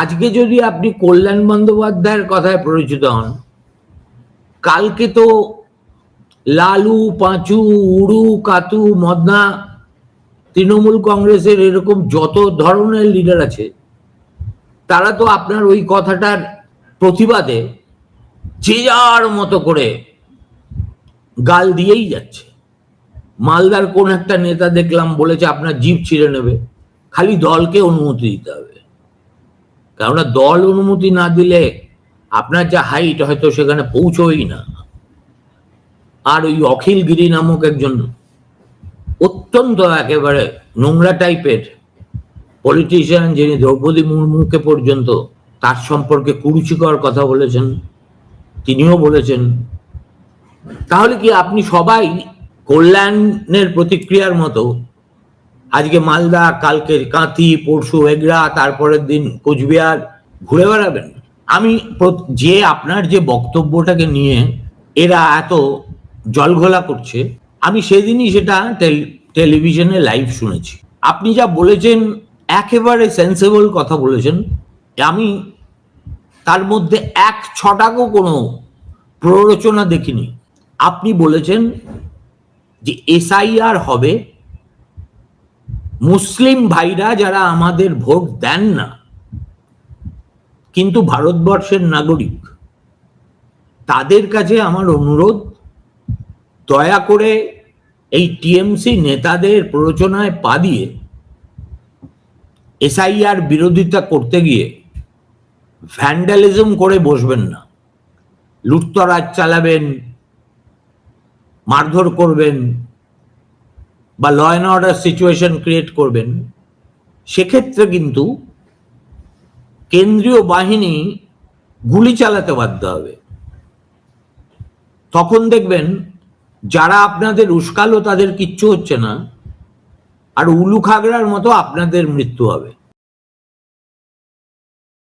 আজকে যদি আপনি কল্যাণ বন্দ্যোপাধ্যায়ের কথায় পরিচিত হন, কালকে তো লালু, পাঁচু, উড়ু, কাতু, মদনা, তৃণমূল কংগ্রেসের এরকম যত ধরনের লিডার আছে, তারা তো আপনার ওই কথাটার প্রতিবাদে যে যার মতো করে গাল দিয়েই যাচ্ছে। মালদার কোন একটা নেতা দেখলাম বলেছে, আপনার জিপ ছিঁড়ে নেবে, খালি দলকে অনুমতি দিতে হবে। কেননা দল অনুমতি না দিলে আপনার যা হাইট হয়তো সেখানে পৌঁছই না। আর ওই অখিল গিরি নামক একজন অত্যন্ত একেবারে নোংরা টাইপের পলিটিশিয়ান যিনি দ্রৌপদী মুর্মুকে পর্যন্ত তার সম্পর্কে কুরুচিকর কথা বলেছেন, তিনিও বলেছেন, তাহলে কি আপনি সবাই কল্যাণের প্রতিক্রিয়ার মতো আজকে মালদা, কালকে কাঁথি, পরশু এগরা, তারপরের দিন কোচবিহার, ঘুরে বেড়াবেন। আমি যে আপনার যে বক্তব্যটাকে নিয়ে এরা এত জলঘোলা করছে, আমি সেদিনই সেটা টেল- টেলিভিশনে লাইভ শুনেছি। আপনি যা বলেছেন, একেবারে সেন্সেবল কথা বলেছেন। আমি তার মধ্যে এক ছটাকও কোনো প্ররোচনা দেখিনি। আপনি বলেছেন যে এসআইআর হবে মুসলিম ভাইরা যারা আমাদের ভোট দেন না, কিন্তু ভারতবর্ষের নাগরিক, তাদের কাছে আমার অনুরোধ, দয়া করে এই টিএমসি নেতাদের প্ররোচনায় পা দিয়ে এসআইআর বিরোধিতা করতে গিয়ে ভ্যান্ডালিজম করে বসবেন না। লুটতরাজ চালাবেন, মারধর করবেন বা law and order situation create করবেন, সেক্ষেত্রে কিন্তু কেন্দ্রীয় বাহিনী গুলি চালাতে বাধ্য হবে। তখন দেখবেন যারা আপনাদের উস্কালো তাদের কিচ্ছু হচ্ছে না, আর উলু খাগড়ার মতো আপনাদের মৃত্যু হবে।